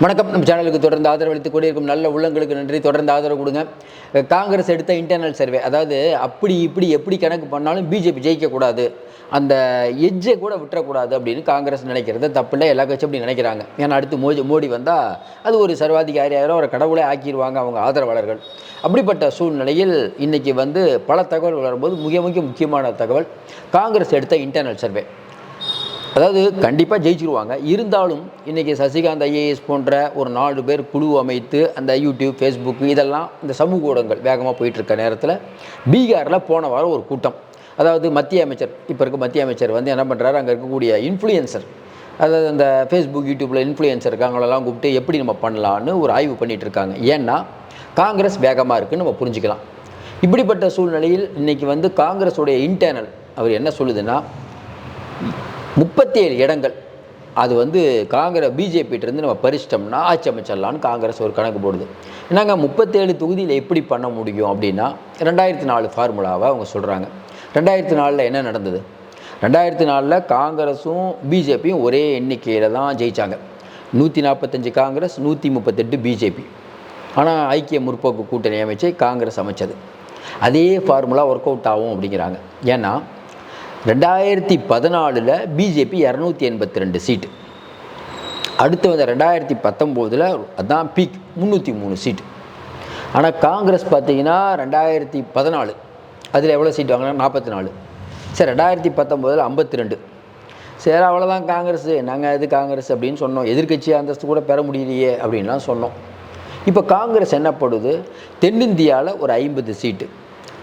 வணக்கம். நம்ம சேனலுக்கு தொடர்ந்து ஆதரவளித்து கொண்டிருக்கும் நல்ல உள்ளங்களுக்கு நன்றி. தொடர்ந்து ஆதரவு கொடுங்க. காங்கிரஸ் எடுத்த இன்டர்னல் சர்வே அதாவது அப்படி இப்படி எப்படி கணக்கு பண்ணாலும் பிஜேபி ஜெயிக்கக்கூடாது. அந்த எஜ்ஜை கூட விட்டுறக்கூடாது அப்படின்னு காங்கிரஸ் நினைக்கிறது. தப்பில்லை எல்லா கட்சியும் அப்படி நினைக்கிறாங்க. ஏன்னா அடுத்து மோடி மோடி வந்தால் அது ஒரு சர்வாதிகாரியாயிரம் ஒரு கடவுளே ஆக்கிடுவாங்க அவங்க ஆதரவாளர்கள். அப்படிப்பட்ட சூழ்நிலையில் இன்றைக்கி வந்து பல தகவல் வரும்போது மிக மிக முக்கியமான தகவல் காங்கிரஸ் எடுத்த இன்டர்னல் சர்வே அதாவது கண்டிப்பாக ஜெயிச்சிருவாங்க. இருந்தாலும் இன்றைக்கி சசிகாந்த் ஐஏஎஸ் போன்ற ஒரு நாலு பேர் குழு அமைத்து அந்த யூடியூப் ஃபேஸ்புக் இதெல்லாம் இந்த சமூக ஊடகங்கள் வேகமாக போயிட்டுருக்க நேரத்தில் பீகாரில் போன வாரம் ஒரு கூட்டம். அதாவது மத்திய அமைச்சர் இப்போ இருக்க மத்திய அமைச்சர் வந்து என்ன பண்ணுறாரு அங்கே இருக்கக்கூடிய இன்ஃப்ளூயன்சர் அதாவது அந்த ஃபேஸ்புக் யூடியூப்பில் இன்ஃப்ளூயன்சர் இருக்காங்களெல்லாம் கூப்பிட்டு எப்படி நம்ம பண்ணலான்னு ஒரு ஆய்வு பண்ணிகிட்டு இருக்காங்க ஏன்னா காங்கிரஸ் வேகமாக இருக்குன்னு நம்ம புரிஞ்சுக்கலாம். இப்படிப்பட்ட சூழ்நிலையில் இன்றைக்கி வந்து காங்கிரஸுடைய இன்டர்னல் அவர் என்ன சொல்லுதுன்னா முப்பத்தி ஏழு இடங்கள். அது வந்து காங்கிரஸ் பிஜேபியிட்டிருந்து நம்ம பறிச்சிட்டோம்னா ஆட்சி அமைச்சிடலான்னு காங்கிரஸ் ஒரு கணக்கு போடுது. என்னங்க முப்பத்தேழு தொகுதியில் எப்படி பண்ண முடியும் அப்படின்னா ரெண்டாயிரத்தி நாலு ஃபார்முலாவை அவங்க சொல்கிறாங்க ரெண்டாயிரத்தி நாலில் என்ன நடந்தது? ரெண்டாயிரத்தி நாலில் காங்கிரஸும் பிஜேபியும் ஒரே எண்ணிக்கையில் தான் ஜெயித்தாங்க நூற்றி நாற்பத்தஞ்சு காங்கிரஸ் நூற்றி முப்பத்தெட்டு பிஜேபி ஆனால் ஐக்கிய முற்போக்கு கூட்டணி அமைச்சை காங்கிரஸ் அமைச்சது. அதே ஃபார்முலா ஒர்க் அவுட் ஆகும் அப்படிங்கிறாங்க. ஏன்னா ரெண்டாயிரத்தி பதினாலில் பிஜேபி இரநூத்தி எண்பத்தி ரெண்டு சீட்டு அடுத்து வந்த ரெண்டாயிரத்தி பத்தொம்போதில் அதான் பீக் முந்நூற்றி மூணு சீட்டு ஆனால் காங்கிரஸ் பார்த்தீங்கன்னா ரெண்டாயிரத்தி பதினாலு. அதில் எவ்வளோ சீட் வாங்கினா நாற்பத்தி நாலு. சரி ரெண்டாயிரத்தி பத்தொம்போதில் ஐம்பத்தி ரெண்டு. சரி அவ்வளோதான் காங்கிரஸ். நாங்கள் இது காங்கிரஸ் அப்படின்னு சொன்னோம். எதிர்க்கட்சி அந்தஸ்து கூட பெற முடியலையே அப்படின்லாம் சொன்னோம். இப்போ காங்கிரஸ் என்ன பண்ணுது தென்னிந்தியாவில் ஒரு ஐம்பது சீட்டு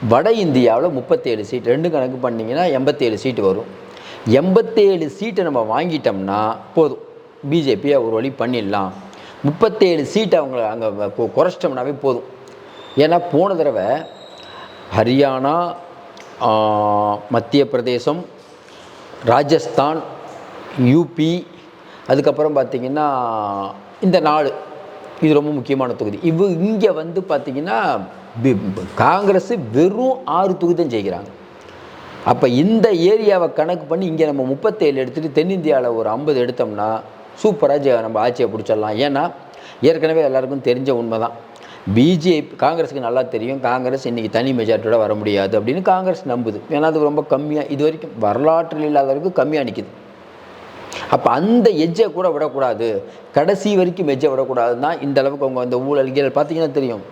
வட இந்தியாவில் முப்பத்தேழு சீட் ரெண்டு கணக்கு பண்ணிங்கன்னா எண்பத்தேழு சீட்டு வரும். எண்பத்தேழு சீட்டை நம்ம வாங்கிட்டோம்னா போதும். பிஜேபியை ஒரு வழி பண்ணிடலாம். முப்பத்தேழு சீட்டை அவங்க அங்கே குறைச்சிட்டோம்னாவே போதும். ஏன்னா போன தடவை ஹரியானா மத்திய பிரதேசம் ராஜஸ்தான் யூபி அதுக்கப்புறம் பார்த்திங்கன்னா இந்த நாலு இது ரொம்ப முக்கியமான தொகுதி. இவ் இங்கே வந்து பார்த்திங்கன்னா காங்கிரஸ் வெறும் ஆறு தொகுதி தான் ஜெயிக்கிறாங்க. அப்போ இந்த ஏரியாவை கணக்கு பண்ணி இங்கே நம்ம முப்பத்தேழு எடுத்துகிட்டு தென்னிந்தியாவில் ஒரு ஐம்பது எடுத்தோம்னா சூப்பராக நம்ம ஆட்சியை பிடிச்சிடலாம். ஏன்னா ஏற்கனவே எல்லாருக்கும் தெரிஞ்ச உண்மை தான் பிஜேபி காங்கிரஸுக்கு நல்லா தெரியும். காங்கிரஸ் இன்றைக்கி தனி மெஜாரிட்டியோட வர முடியாது அப்படின்னு காங்கிரஸ் நம்புது. ஏன்னா அது ரொம்ப கம்மியாக இது வரைக்கும் வரலாற்றில் இல்லாத அளவுக்கு கம்மியாக நிற்கிது அப்போ அந்த எஜ்ஜை கூட விடக்கூடாது. கடைசி வரைக்கும் எஜ்ஜை விடக்கூடாதுன்னா இந்த அளவுக்கு அவங்க அந்த ஊழல்கள் பார்த்தீங்கன்னா தெரியும்.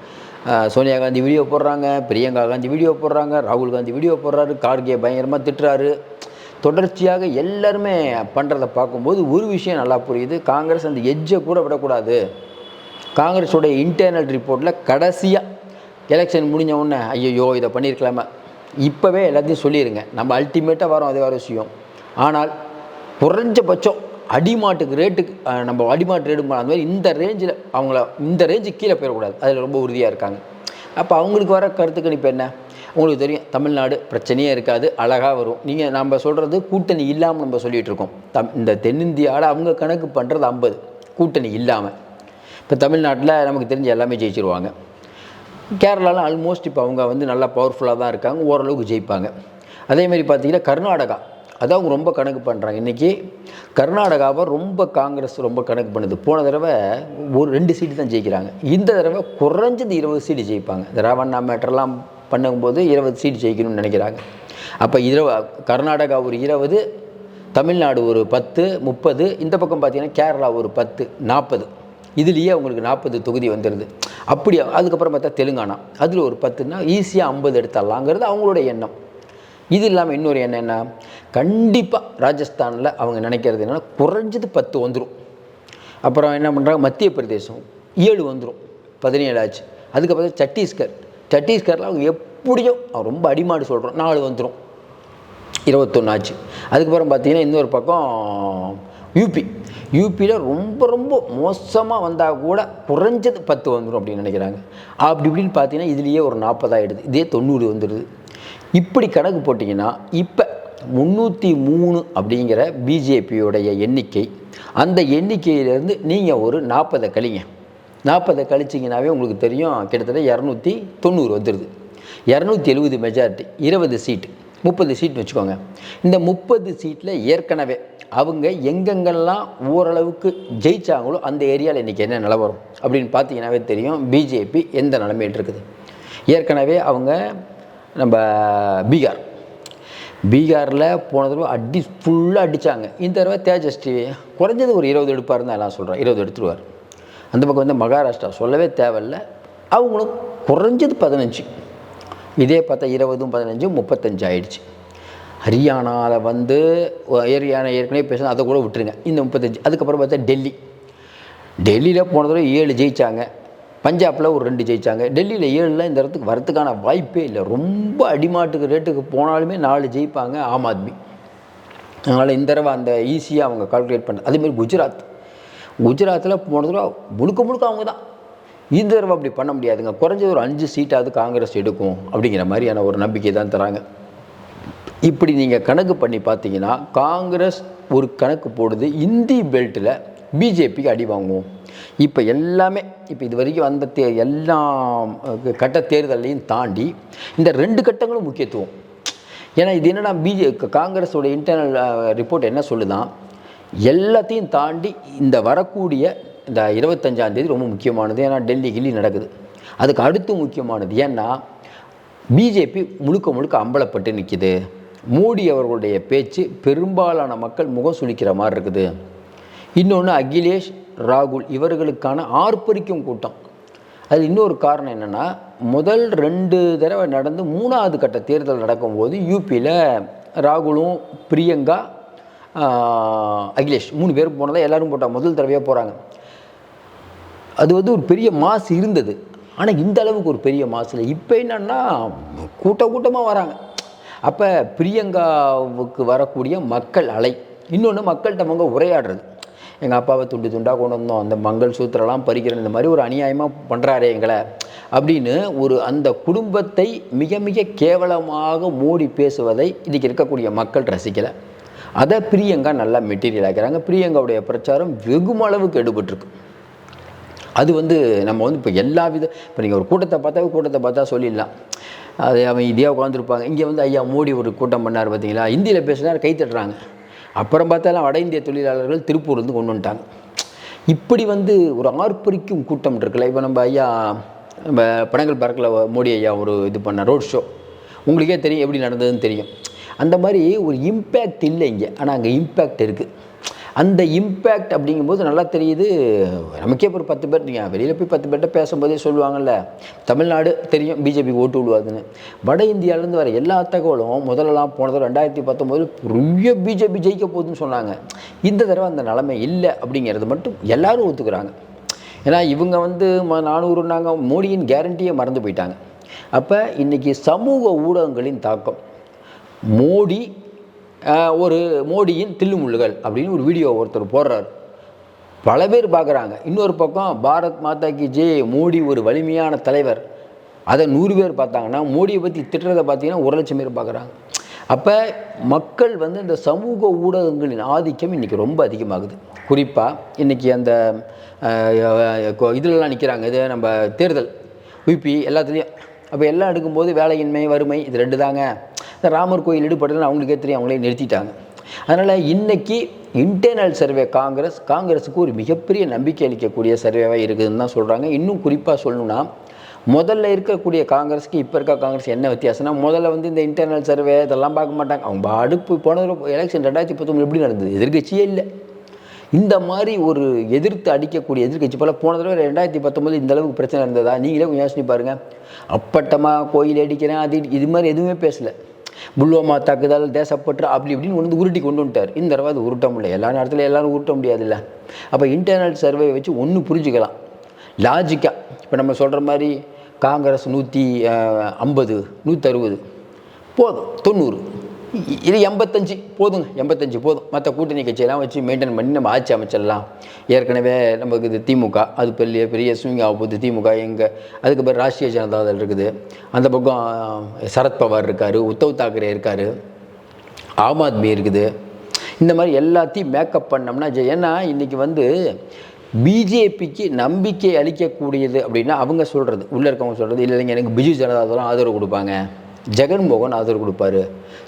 சோனியா காந்தி வீடியோ போடுறாங்க பிரியங்கா காந்தி வீடியோ போடுறாங்க ராகுல் காந்தி வீடியோ போடுறாரு கார்கே பயங்கரமாக திட்டுறாரு. தொடர்ச்சியாக எல்லாருமே பண்ணுறதை பார்க்கும்போது ஒரு விஷயம் நல்லா புரியுது. காங்கிரஸ் அந்த எஜ்ஜை கூட விடக்கூடாது. காங்கிரஸோட இன்டர்னல் ரிப்போர்ட்டில் கடைசியாக எலெக்ஷன் முடிஞ்ச உடனே ஐயோ இதை பண்ணியிருக்கலாமா இப்போவே எல்லாத்தையும் சொல்லிடுங்க நம்ம அல்டிமேட்டாக வரோம் அது வேறு விஷயம். ஆனால் குறைஞ்சபட்சம் அடிமாட்டுக்கு ரேட்டுக்கு நம்ம அடிமாட்டு ரேட்டு அந்த மாதிரி இந்த ரேஞ்சில் அவங்கள இந்த ரேஞ்சுக்கு கீழே போயிடக்கூடாது. அதில் ரொம்ப உறுதியாக இருக்காங்க. அப்போ அவங்களுக்கு வர கருத்துக்கணிப்பு என்ன? உங்களுக்கு தெரியும் தமிழ்நாடு பிரச்சனையே இருக்காது அழகாக வரும். நீங்கள் நம்ம சொல்கிறது கூட்டணி இல்லாமல் நம்ம சொல்லிகிட்டு இருக்கோம். தம் இந்த தென்னிந்தியாவில் அவங்க கணக்கு பண்ணுறது ஐம்பது. கூட்டணி இல்லாமல் இப்போ தமிழ்நாட்டில் நமக்கு தெரிஞ்ச எல்லாமே ஜெயிச்சிருவாங்க. கேரளாவில் ஆல்மோஸ்ட் இப்போ அவங்க வந்து நல்லா பவர்ஃபுல்லாக தான் இருக்காங்க ஓரளவுக்கு ஜெயிப்பாங்க. அதேமாதிரி பார்த்தீங்கன்னா கர்நாடகா. அதான் அவங்க ரொம்ப கணக்கு பண்ணுறாங்க இன்றைக்கி கர்நாடகாவை ரொம்ப காங்கிரஸ் ரொம்ப கணக்கு பண்ணுது. போன தடவை ஒரு ரெண்டு சீட்டு தான் ஜெயிக்கிறாங்க. இந்த தடவை குறைஞ்சது இருபது சீட்டு ஜெயிப்பாங்க. இந்த ராவண்ணா மேட்டர்லாம் பண்ணும்போது இருபது சீட்டு ஜெயிக்கணும்னு நினைக்கிறாங்க. அப்போ இரவு கர்நாடகா ஒரு இருபது தமிழ்நாடு ஒரு பத்து முப்பது இந்த பக்கம் பார்த்திங்கன்னா கேரளா ஒரு பத்து நாற்பது இதுலேயே அவங்களுக்கு நாற்பது தொகுதி வந்துடுது அப்படி அதுக்கப்புறம் பார்த்தா தெலுங்கானா. அதில் ஒரு பத்துன்னா ஈஸியாக ஐம்பது எடுத்துடலாங்கிறது அவங்களோட எண்ணம். இது இல்லாமல் இன்னொரு என்னென்னா கண்டிப்பாக ராஜஸ்தானில் அவங்க நினைக்கிறது என்னென்னா குறைஞ்சது பத்து வந்துடும் அப்புறம் என்ன பண்ணுறாங்க மத்திய பிரதேசம் ஏழு வந்துடும் பதினேழு ஆச்சு. அதுக்கப்புறம் சத்தீஸ்கர் சத்தீஸ்கரில் அவங்க எப்படியும் அவன் ரொம்ப அடிமாடு சொல்கிறோம் நாலு வந்துடும் இருபத்தொன்று ஆச்சு. அதுக்கப்புறம் பார்த்தீங்கன்னா இன்னொரு பக்கம் யூபி யூபியில் ரொம்ப ரொம்ப மோசமாக வந்தால் கூட குறைஞ்சது பத்து வந்துடும் அப்படின்னு நினைக்கிறாங்க. அப்படி இப்படின்னு பார்த்தீங்கன்னா இதுலேயே ஒரு நாற்பதாயிடுது இதே தொண்ணூறு வந்துடுது இப்படி கணக்கு போட்டிங்கன்னா இப்போ முந்நூற்றி மூணு அப்படிங்கிற பிஜேபியோடைய எண்ணிக்கை அந்த எண்ணிக்கையிலேருந்து நீங்கள் ஒரு நாற்பதை கழிங்க. நாற்பதை கழிச்சிங்கனாவே உங்களுக்கு தெரியும் கிட்டத்தட்ட இரநூத்தி தொண்ணூறு வந்துடுது இரநூத்தி எழுபது மெஜாரிட்டி இருபது சீட்டு முப்பது சீட் வச்சுக்கோங்க. இந்த முப்பது சீட்டில் ஏற்கனவே அவங்க எங்கெங்கெல்லாம் ஓரளவுக்கு ஜெயிச்சாங்களோ அந்த ஏரியாவில் இன்றைக்கி என்ன நிலவரம் அப்படின்னு பார்த்தீங்கன்னாவே தெரியும் பிஜேபி எந்த நிலைமையில் இருக்குது. ஏற்கனவே அவங்க நம்ம பீகார். பீகாரில் போன தடவை அடி ஃபுல்லாக அடித்தாங்க இந்த தடவை தேஜஸ் டிவி குறைஞ்சது ஒரு இருபது எடுப்பார் தான் எல்லாம் சொல்கிறேன் இருபது எடுத்துருவார். அந்த பக்கம் வந்து மகாராஷ்டிரா சொல்லவே தேவையில்ல. அவங்களும் குறைஞ்சது பதினஞ்சு. இதே பார்த்தா இருபதும் பதினஞ்சும் முப்பத்தஞ்சு ஆயிடுச்சு. ஹரியானாவில் வந்து ஹரியானா ஏற்கனவே பேசணும் அதை கூட விட்டுருங்க. இந்த முப்பத்தஞ்சு. அதுக்கப்புறம் பார்த்தா டெல்லி. டெல்லியில் போன தடவை ஏழு ஜெயித்தாங்க பஞ்சாபில் ஒரு ரெண்டு ஜெயித்தாங்க டெல்லியில் ஏழுலாம் இந்த இடத்துக்கு வரத்துக்கான வாய்ப்பே இல்லை. ரொம்ப அடிமாட்டுக்கு ரேட்டுக்கு போனாலுமே நாலு ஜெயிப்பாங்க ஆம் ஆத்மி. அதனால் இந்த தடவை அந்த ஈஸியாக அவங்க கால்குலேட் பண்ண அதேமாதிரி குஜராத். குஜராத்தில் போன தடவை முழுக்க முழுக்க அவங்க தான் இந்த தடவை அப்படி பண்ண முடியாதுங்க. குறைஞ்சது ஒரு அஞ்சு சீட்டாவது காங்கிரஸ் எடுக்கும் அப்படிங்கிற மாதிரியான ஒரு நம்பிக்கை தான் தராங்க. இப்படி நீங்கள் கணக்கு பண்ணி பார்த்தீங்கன்னா காங்கிரஸ் ஒரு கணக்கு போடுது. இந்தி பெல்ட்டில் பிஜேபிக்கு அடி வாங்குவோம். இப்போ எல்லாமே இப்போ இது வரைக்கும் வந்த தே எல்லா கட்ட தேர்தலையும் தாண்டி இந்த ரெண்டு கட்டங்களும் முக்கியத்துவம். ஏன்னா இது என்னன்னா பிஜே காங்கிரஸோட இன்டர்னல் ரிப்போர்ட் என்ன சொல்லுதான் எல்லாத்தையும் தாண்டி இந்த வரக்கூடிய இந்த இருபத்தஞ்சாந்தேதி ரொம்ப முக்கியமானது. ஏன்னா டெல்லி கில்லி நடக்குது. அதுக்கு அடுத்து முக்கியமானது ஏன்னா பிஜேபி முழுக்க முழுக்க அம்பலப்பட்டு நிற்கிது மோடி அவர்களுடைய பேச்சு பெரும்பாலான மக்கள் முகம் சுழிக்கிற மாதிரி இருக்குது. இன்னொன்று அகிலேஷ் ராகுல் இவர்களுக்கான ஆர்ப்பரிக்கும் கூட்டம். அது இன்னொரு காரணம் என்னென்னா முதல் ரெண்டு தடவை நடந்து மூணாவது கட்ட தேர்தல் நடக்கும்போது யூபியில் ராகுலும் பிரியங்கா அகிலேஷ் மூணு பேர் போனதை எல்லோரும் போட்டால் முதல் தடவையாக போகிறாங்க அது வந்து ஒரு பெரிய மாசு இருந்தது. ஆனால் இந்த அளவுக்கு ஒரு பெரிய மாசு இல்லை. இப்போ என்னன்னா கூட்ட கூட்டமாக வராங்க. அப்போ பிரியங்காவுக்கு வரக்கூடிய மக்கள் அலை இன்னொன்று மக்கள்கிட்ட அவங்க உரையாடுறது. எங்கள் அப்பாவை துண்டு துண்டாக கொண்டு வந்தோம். அந்த மங்கள் சூத்திரலாம் பறிக்கிறேன் இந்த மாதிரி ஒரு அநியாயமாக பண்ணுறாரே எங்களை. அப்படின்னு ஒரு அந்த குடும்பத்தை மிக மிக கேவலமாக மூடி பேசுவதை இதுக்கு இருக்கக்கூடிய மக்கள் ரசிக்கலை. அதை பிரியங்கா நல்லா மெட்டீரியல் ஆக்கிறாங்க. பிரியங்காவுடைய பிரச்சாரம் வெகுமளவுக்கு எடுபட்டிருக்கு. அது வந்து நம்ம வந்து இப்போ எல்லா வித இப்போ நீங்கள் ஒரு கூட்டத்தை பார்த்தா கூட்டத்தை பார்த்தா சொல்லிடலாம். அது அவன் இதையாக உட்காந்துருப்பாங்க இங்கே வந்து ஐயா மோடி ஒரு கூட்டம் பண்ணார் பார்த்தீங்களா ஹிந்தியில் பேசினார் கை தட்டுறாங்க. அப்புறம் பார்த்தாலும் வட இந்திய தொழிலாளர்கள் திருப்பூர்லேருந்து கொண்டு வந்துட்டாங்க. இப்படி வந்து ஒரு ஆர்ப்பரிக்கும் கூட்டம் இருக்குல்ல. இப்போ நம்ம ஐயா நம்ம படங்கள் பார்க்கில் மோடி ஐயா ஒரு இது பண்ண ரோட் ஷோ. உங்களுக்கே தெரியும் எப்படி நடந்ததுன்னு தெரியும். அந்த மாதிரி ஒரு இம்பேக்ட் இல்லை இங்கே. ஆனால் அங்கே இம்பேக்ட் இருக்குது அந்த இம்பேக்ட் அப்படிங்கும்போது நல்லா தெரியுது. நமக்கே ஒரு பத்து பேர் நீங்கள் வெளியில் போய் பத்து பேர்கிட்ட பேசும்போதே சொல்லுவாங்கல்ல தமிழ்நாடு தெரியும் பிஜேபி ஓட்டு விடுவாதுன்னு. வட இந்தியாவிலேருந்து வர எல்லா தகவலும் முதல்லலாம் போனது ரெண்டாயிரத்தி பத்தொம்போது பெரிய பிஜேபி ஜெயிக்க போகுதுன்னு சொன்னாங்க. இந்த தடவை அந்த நிலைமை இல்லை அப்படிங்கிறது மட்டும் எல்லாரும் ஒத்துக்கிறாங்க. ஏன்னா இவங்க வந்து நானூறுனாங்க மோடியின் கேரண்டியை மறந்து போயிட்டாங்க. அப்போ இன்றைக்கி சமூக ஊடகங்களின் தாக்கம். மோடி ஒரு மோடியின் தில்லுமுள்ளுகள் அப்படின்னு ஒரு வீடியோ ஒருத்தர் போடுறாரு. பல பேர் பார்க்குறாங்க. இன்னொரு பக்கம் பாரத் மாதா கி ஜே மோடி ஒரு வலிமையான தலைவர். அதை நூறு பேர் பார்த்தாங்கன்னா மோடியை பற்றி திட்டுறதை பார்த்தீங்கன்னா ஒரு லட்சம் பேர் பார்க்குறாங்க. அப்போ மக்கள் வந்து இந்த சமூக ஊடகங்களின் ஆதிக்கம் இன்றைக்கி ரொம்ப அதிகமாகுது. குறிப்பாக இன்றைக்கி அந்த இதிலலாம் நிற்கிறாங்க இது நம்ம தேர்தல். விபி எல்லாத்துலேயும். அப்போ எல்லாம் எடுக்கும்போது வேலையின்மை வறுமை இது ரெண்டு தாங்க. இந்த ராமர் கோயில் ஈடுபடலன்னு அவங்களுக்கே தெரியும் அவங்களே நிறுத்திட்டாங்க. அதனால் இன்னைக்கு இன்டர்னல் சர்வே காங்கிரஸ் காங்கிரஸுக்கு ஒரு மிகப்பெரிய நம்பிக்கை அளிக்கக்கூடிய சர்வேவாக இருக்குதுன்னு தான் சொல்கிறாங்க இன்னும் குறிப்பாக சொல்லணும்னா முதல்ல இருக்கக்கூடிய காங்கிரஸுக்கு இப்போ இருக்க காங்கிரஸ் என்ன வித்தியாசம்னா முதல்ல வந்து இந்த இன்டர்னல் சர்வே இதெல்லாம் பார்க்க மாட்டாங்க. அவங்க அடுப்பு போன எலெக்ஷன் ரெண்டாயிரத்தி பத்தொம்பது எப்படி நடந்தது? எதிர்க்கட்சியே இல்லை. இந்த மாதிரி ஒரு எதிர்த்து அடிக்கக்கூடிய எதிர்க்கட்சி போல் போன தடவை ரெண்டாயிரத்தி பத்தொம்போது இந்த அளவுக்கு பிரச்சனை இருந்ததா நீங்களே கொஞ்சம் யோசனை பாருங்கள் அப்பட்டமாக கோயில் அடிக்கிறேன் அது இது மாதிரி எதுவுமே பேசலை. புல்வாமா தாக்குதல் தேசப்பற்று அப்படி இப்படின்னு வந்து உருட்டி கொண்டு வந்துட்டார். இந்த தடவை அது உருட்ட முடியல. எல்லா நேரத்தில் எல்லாரும் உருட்ட முடியாதுல்ல. அப்போ இன்டர்னல் சர்வே வச்சு ஒன்று புரிஞ்சுக்கலாம். லாஜிக்காக இப்போ நம்ம சொல்கிற மாதிரி காங்கிரஸ் நூற்றி ஐம்பது நூற்றறுபது போதும். தொண்ணூறு. இது எண்பத்தஞ்சு போதுங்க. எண்பத்தஞ்சு போதும். மற்ற கூட்டணி கட்சியெல்லாம் வச்சு மெயின்டைன் பண்ணி நம்ம ஆட்சி அமைச்சிடலாம். ஏற்கனவே நமக்கு இது திமுக அது பெரிய பெரிய ஸ்விங் ஆக போகுது. திமுக எங்கே அதுக்கு பிறகு ராஷ்ட்ரிய ஜனதா தள் இருக்குது. அந்த பக்கம் சரத்பவார் இருக்கார் உத்தவ் தாக்கரே இருக்கார். ஆம் ஆத்மி இருக்குது. இந்த மாதிரி எல்லாத்தையும் மேக்கப் பண்ணோம்னா ஏன்னா இன்றைக்கி வந்து பிஜேபிக்கு நம்பிக்கை அளிக்கக்கூடியது அப்படின்னா அவங்க சொல்கிறது உள்ளே இருக்கவங்க சொல்கிறது இல்லை இல்லைங்க எனக்கு பிஜு ஜனதா தளம் ஆதரவு கொடுப்பாங்க. ஜெகன்மோகன் ஆதரவு கொடுப்பாரு.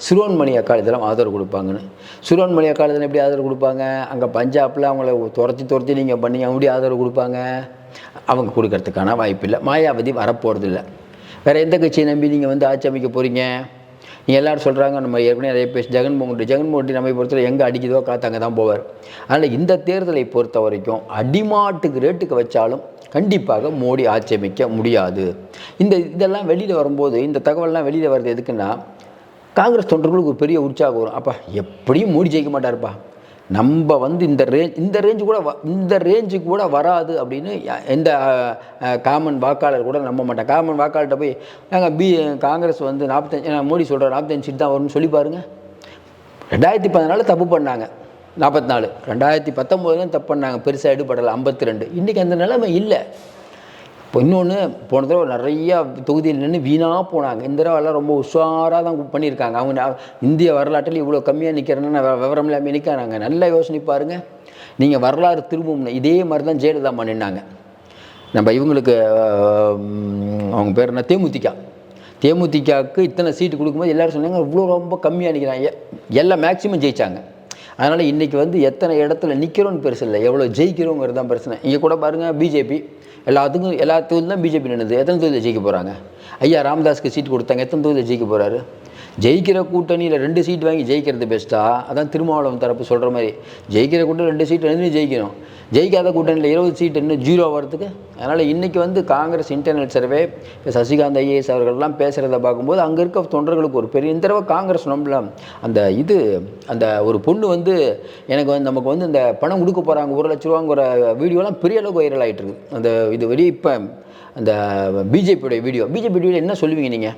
சிறுவன்மணி அக்காலத்திலாம் ஆதரவு கொடுப்பாங்கன்னு. சிறுவன்மணி அக்காலத்தில் எப்படி ஆதரவு கொடுப்பாங்க? அங்கே பஞ்சாபில் அவங்கள துரத்தி துரத்தி நீங்கள் பண்ணி எப்படி ஆதரவு கொடுப்பாங்க? அவங்க கொடுக்கறதுக்கான வாய்ப்பு இல்லை. மாயாவதி வரப்போகிறதில்ல வேறு எந்த கட்சியை நம்பி நீங்கள் வந்து ஆட்சி அமைக்க போகிறீங்க நீங்கள் எல்லாரும் சொல்கிறாங்க நம்ம ஏற்கனவே நிறைய பேசி ஜெகன்மோகன் ஜெகன்மோகன் நம்மை பொறுத்தவரை எங்கே அடிக்குதோ காத்து அங்கே தான் போவார். அதனால் இந்த தேர்தலை பொறுத்த வரைக்கும் அடிமாட்டுக்கு ரேட்டுக்கு வச்சாலும் கண்டிப்பாக மோடி ஆட்சேபிக்க முடியாது. இந்த இதெல்லாம் வெளியில் வரும்போது இந்த தகவல்லாம் வெளியில் வருது எதுக்குன்னா காங்கிரஸ் தொண்டர்களுக்கு ஒரு பெரிய உற்சாகம் வரும். அப்பா எப்படியும் மோடி ஜெயிக்க மாட்டார்ப்பா. நம்ம வந்து இந்த ரேஞ்ச் இந்த ரேஞ்சு கூட வ- இந்த ரேஞ்சுக்கு கூட வராது அப்படின்னு எந்த காமன் வாக்காளர் கூட நம்ப மாட்டேன் காமன் வாக்காளர்கிட்ட போய் நாங்கள் பி காங்கிரஸ் வந்து நாற்பத்தஞ்சு மோடி சொல்கிற நாற்பத்தஞ்சு சீட் தான் வரும்னு சொல்லி பாருங்கள் ரெண்டாயிரத்தி பதினாலு தப்பு பண்ணாங்க. நாற்பத்தி நாலு ரெண்டாயிரத்தி பத்தொம்போதுலையும் தப்பு பண்ணாங்க. பெருசாக எடுபடலை. ஐம்பத்தி ரெண்டு இன்றைக்கி அந்த நிலைமை இல்லை. இப்போ இன்னொன்று போன தடவை நிறையா தொகுதியில் நின்று வீணாக போனாங்க. இந்த தடவை ரொம்ப உஷாராக தான் பண்ணியிருக்காங்க. அவங்க இந்திய வரலாற்றில் இவ்வளோ கம்மியாக நிற்கிறேன்னு விவரம் இல்லாமல் நிற்கிறாங்க நல்லா யோசனை பாருங்கள் நீங்கள் வரலாறு திரும்பவும் இதே மாதிரி தான் ஜெயலலிதா பண்ணினாங்க நம்ம இவங்களுக்கு அவங்க பேர் என்ன? தேமுதிகா. தேமுதிகாவுக்கு இத்தனை சீட்டு கொடுக்கும்போது எல்லோரும் சொன்னாங்க இவ்வளோ ரொம்ப கம்மியாக நிற்கிறாங்க எல்லாம் மேக்ஸிமம் ஜெயித்தாங்க அதனால் இன்றைக்கி வந்து எத்தனை இடத்துல நிற்கிறோன்னு பெருசு இல்லை. எவ்வளோ ஜெயிக்கிறோங்கிறது தான் பிரச்சனை. இங்கே கூட பாருங்கள் பிஜேபி. எல்லாத்துக்கும் எல்லா தொகுதியும் தான் பிஜேபி நின்றுது எத்தனை தொகுதியில் ஜெயிக்க போகிறாங்க ஐயா ராமதாஸ்க்கு சீட் கொடுத்தாங்க. எத்தனை தொகுதியில் ஜெயிக்க போகிறாரு ஜெயிக்கிற கூட்டணியில் ரெண்டு சீட் வாங்கி ஜெயிக்கிறது பெஸ்ட்டாக அதான் திருமாவளவன் தரப்பு சொல்கிற மாதிரி. ஜெயிக்கிற கூட்டம் ரெண்டு சீட் ரெண்டு ஜெயிக்கணும். ஜெயிக்காத கூட்டணியில் இருபது சீட் இன்னும் ஜீரோ வரதுக்கு அதனால் இன்றைக்கி வந்து காங்கிரஸ் இன்டர்னல் சர்வே இப்போ சசிகாந்த் ஐஏஎஸ் அவர்கள்லாம் பேசுகிறத பார்க்கும்போது அங்கே இருக்க தொண்டர்களுக்கு ஒரு பெரிய இந்த தடவை காங்கிரஸ் நம்மள அந்த இது அந்த ஒரு பொண்ணு வந்து எனக்கு வந்து நமக்கு வந்து இந்த பணம் கொடுக்க போகிறாங்க ஒரு லட்ச ரூபாங்கிற வீடியோலாம் பெரிய அளவுக்கு வைரல் ஆகிட்டு அந்த இது வெளியே இப்போ அந்த பிஜேபியோடைய வீடியோ பிஜேபி வீடியோவில் என்ன சொல்லுவீங்க நீங்கள்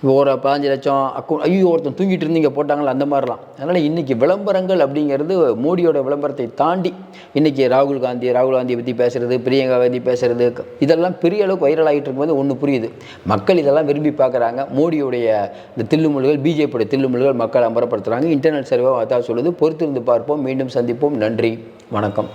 இப்போ ஒரு பதினஞ்சு லட்சம் அக்கௌண்ட் ஐயோ ஒருத்தன் தூங்கிட்டு இருந்தீங்க போட்டாங்களா? அந்த மாதிரிலாம். அதனால் இன்றைக்கி விளம்பரங்கள் அப்படிங்கிறது மோடியோட விளம்பரத்தை தாண்டி இன்றைக்கி ராகுல் காந்தி ராகுல் காந்தியை பற்றி பேசுகிறது பிரியங்கா காந்தி பேசுகிறது இதெல்லாம் பெரிய அளவுக்கு வைரல் ஆகிட்டு இருக்கும்போது ஒன்று புரியுது. மக்கள் இதெல்லாம் விரும்பி பார்க்குறாங்க. மோடியுடைய இந்த தில்லுமுல்கள் பிஜேபியோட தில்லுமுல்கள் மக்கள் அமரப்படுத்துகிறாங்க இன்டர்நெட் சர்வே அதான் சொல்லுது. பொறுத்திருந்து பார்ப்போம். மீண்டும் சந்திப்போம். நன்றி. வணக்கம்.